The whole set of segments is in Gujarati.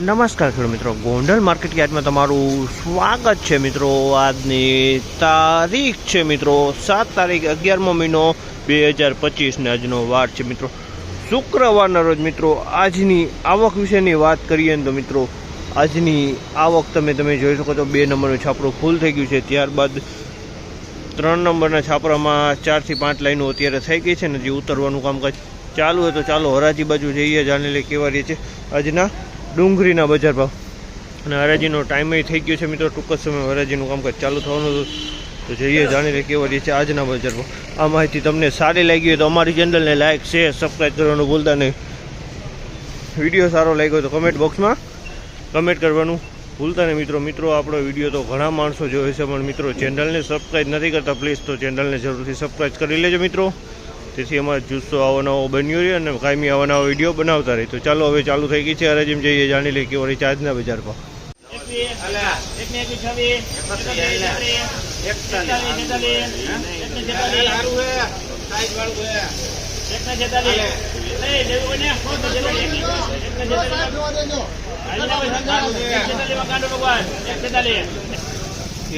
નમસ્કાર ખેડૂત મિત્રો. ગોંડલ માર્કેટ યાર્ડમાં તમારું સ્વાગત છે મિત્રો. આજની તારીખ છે મિત્રો. સાત તારીખ અગિયારમો મહિનો બે હજાર પચીસને આજનો વાર છે મિત્રો. શુક્રવારના રોજ મિત્રો આજની આવક વિશેની વાત કરીએ ને તો મિત્રો, આજની આવક તમે તમે જોઈ શકો છો. બે નંબરનું છાપરું ફૂલ થઈ ગયું છે. ત્યારબાદ ત્રણ નંબરના છાપરામાં ચારથી પાંચ લાઈનો અત્યારે થઈ ગઈ છે ને જે ઉતરવાનું કામકાજ ચાલુ હોય તો ચાલો હરાજી બાજુ જઈએ, જાણી લે કેવા રહી છે આજના ડુંગળીના બજાર ભાવ. અને હરાજીનો ટાઈમ થઈ ગયો છે મિત્રો, ટૂંક જ સમય હરાજીનું કામકાજ ચાલુ થવાનું હતું. તો જઈએ જાણી લે કેવા રહી છે આજના બજાર ભાવ. આ માહિતી તમને સારી લાગી હોય તો અમારી ચેનલને લાઇક શેર સબસ્ક્રાઈબ કરવાનું ભૂલતા નહીં. વીડિયો સારો લાગ્યો તો કમેન્ટ બોક્સમાં કમેન્ટ કરવાનું ભૂલતા નહીં મિત્રો. મિત્રો, આપણો વીડિયો તો ઘણા માણસો જોવે છે, પણ મિત્રો ચેનલને સબસ્ક્રાઈબ નથી કરતા પ્લીઝ તો ચેનલને જરૂરથી સબસ્ક્રાઈબ કરી લેજો મિત્રો. તેથી અમારે જુસ્સો આવો નવો બન્યો રહે અને કાયમી આવવાના વીડિયો બનાવતા રહે. તો ચાલો હવે ચાલુ થઈ ગઈ છે અરે જેમ જઈએ, જાણી લઈએ કેવો રહી છે આજના બજાર ભાવ.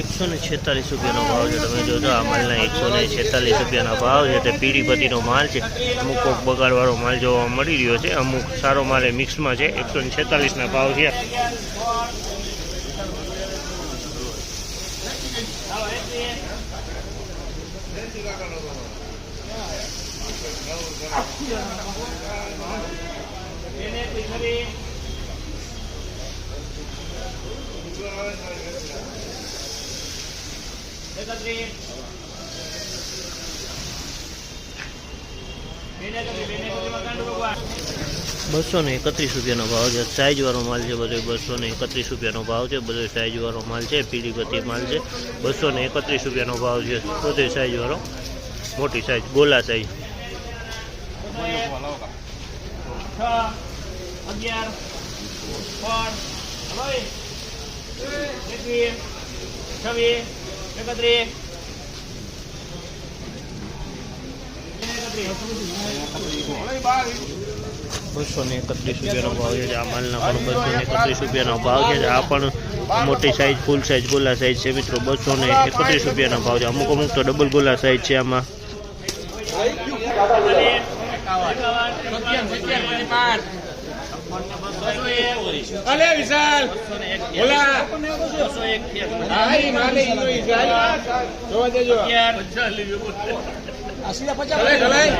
એકસો ને છેતાલીસ રૂપિયાનો ભાવ છે. તમે જોજો, આ માલના એકસો ને છેતાલીસ રૂપિયાનો ભાવ છે. તે પીડીપતિનો માલ છે. અમુક કોક બગાડવાળો માલ જોવા મળી રહ્યો છે. અમુક સારો માલ એ મિક્સમાં છે. એકસો ને છેતાલીસના ભાવ છે. બસો ને એકત્રીસ રૂપિયાનો ભાવ છે. સાઇઝવાળો માલ છે બધો. બસો ને એકત્રીસ રૂપિયાનો ભાવ છે. બધો સાઇઝવાળો માલ છે. પીડીપતિ માલ છે. બસો ને એકત્રીસ રૂપિયાનો ભાવ છે. બધો સાઇઝવાળો મોટી સાઇઝ ગોલા સાઇઝ છવ્વીસ એકત્રીસ બસો ને એકત્રીસ રૂપિયાનો ભાવ છે આ માલના પણ બસો ને એકત્રીસ રૂપિયાનો ભાવ છે. આ પણ મોટી સાઇઝ ફૂલ સાઇઝ ગોલા સાઇઝ છે મિત્રો. બસો ને એકત્રીસ રૂપિયાનો ભાવ છે. અમુક અમુક તો ડબલ ગોલા સાઇઝ છે આમાં. અલે વિશાલ બોલા હાઈ માલે ઈનો વિશાલ જોવા દેજો ચલાય ચલાય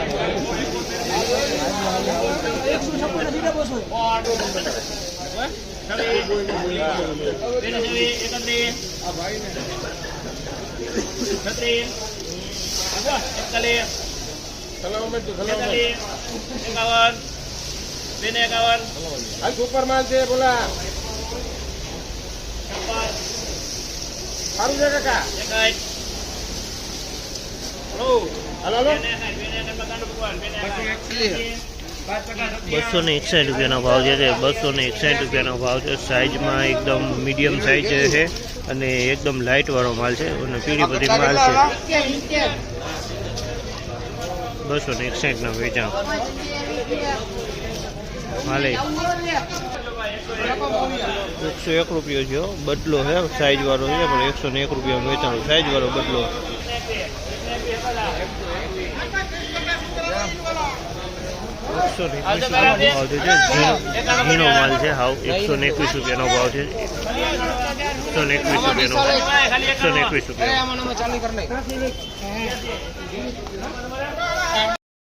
ચલાવો મેં તું ચલાવો એકાવન બેને એકાવન હાલ સુપર માલ છે બોલા. સારું છે કાકા? એકાઈ હાલો. હાલો બસો ને એકસાઠ રૂપિયાનો ભાવ છે તે બસો ને એકસાઠ રૂપિયાનો ભાવ છે. સાઇઝમાં એકદમ મીડિયમ સાઇઝ છે અને એકદમ લાઇટ વાળો માલ છે અને પીળી બધી માલ છે. બસો ને એકસાઠના વેચાણ. હાલે એકસો એક રૂપિયો છે હો. બદલો છે સાઈઝ વાળો છે પણ એકસો ને એક રૂપિયા વેચાણ. સાઈઝ વાળો બદલો. એકસો ને એકવીસ રૂપિયાનો ભાવ છે. ઝીણો માલ છે હાવ. એકસો ને એકવીસ રૂપિયાનો ભાવ છે. એકસો ને એકવીસ રૂપિયાનો એકસો ને એકવીસ રૂપિયા